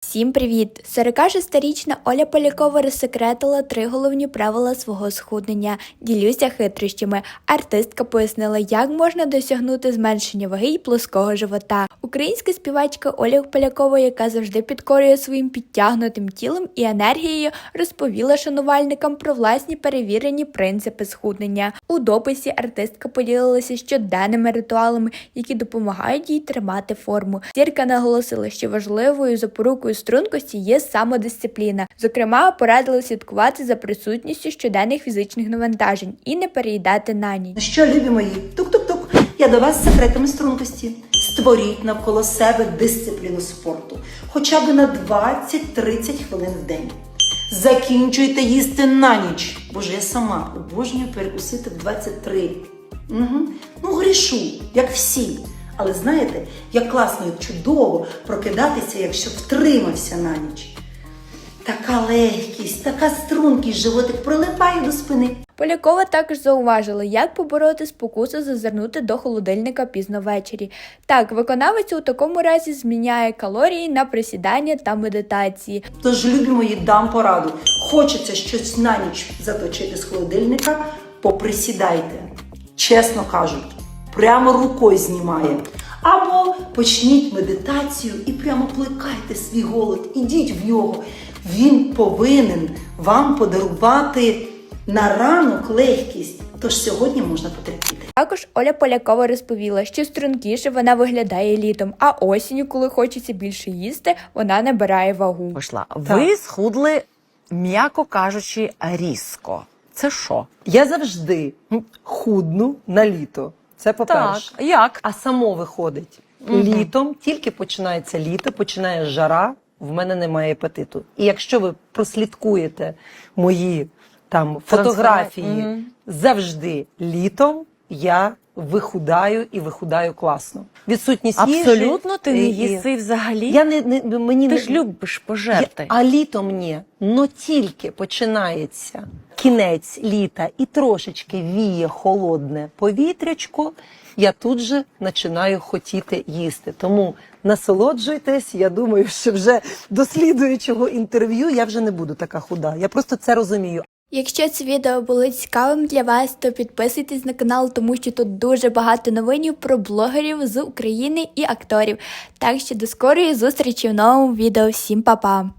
Всім привіт! 46-річна Оля Полякова розсекретила три головні правила свого схуднення. Ділюся хитрощами. Артистка пояснила, як можна досягнути зменшення ваги і плоского живота. Українська співачка Оля Полякова, яка завжди підкорює своїм підтягнутим тілом і енергією, розповіла шанувальникам про власні перевірені принципи схуднення. У дописі артистка поділилася щоденними ритуалами, які допомагають їй тримати форму. Зірка наголосила, що важливою запорукою стрункості є самодисципліна. Зокрема, порадила слідкувати за присутністю щоденних фізичних навантажень і не переїдати на ніч. Що, любі мої, я до вас з секретами стрункості. Створіть навколо себе дисципліну спорту, хоча б на 20-30 хвилин в день. Закінчуйте їсти на ніч, бо ж я сама обожнюю перекусити в 23. Угу. Ну, грішу, як всі. Але знаєте, як класно і чудово прокидатися, якщо втримався на ніч. Така легкість, така стрункість, животик прилипає до спини. Полякова також зауважила, як побороти спокусу зазирнути до холодильника пізно ввечері. Так, виконавець у такому разі зміняє калорії на присідання та медитації. Тож, любі мої, дам пораду. Хочеться щось на ніч заточити з холодильника, поприсідайте. Чесно кажуть, прямо рукою знімає. Або почніть медитацію і прямо плекайте свій голод, ідіть в нього. Він повинен вам подарувати на ранок легкість. Тож сьогодні можна потерпіти. Також Оля Полякова розповіла, що стрункіше вона виглядає літом, а осінню, коли хочеться більше їсти, вона набирає вагу. Пішла. Ви схудли, м'яко кажучи, різко. Це що? Я завжди худну на літо. Це по-перше. Так, як? А само виходить літом, тільки починається літо, починає жара, в мене немає апетиту. І якщо ви прослідкуєте мої там фотографії, завжди літом я вихудаю і вихудаю класно. Відсутність їжі, Абсолютно ти не їси взагалі. Я не, не мені Ти не ж любиш пожерти. я- а літом ні. Но тільки починається кінець літа і трошечки віє холодне повітрячко, я тут же починаю хотіти їсти. Тому насолоджуйтесь. Я думаю, що вже до слідуючого інтерв'ю я вже не буду така худа. Я просто це розумію. Якщо це відео було цікавим для вас, то підписуйтесь на канал, тому що тут дуже багато новинів про блогерів з України і акторів. Так що до скорої зустрічі в новому відео. Всім па-па!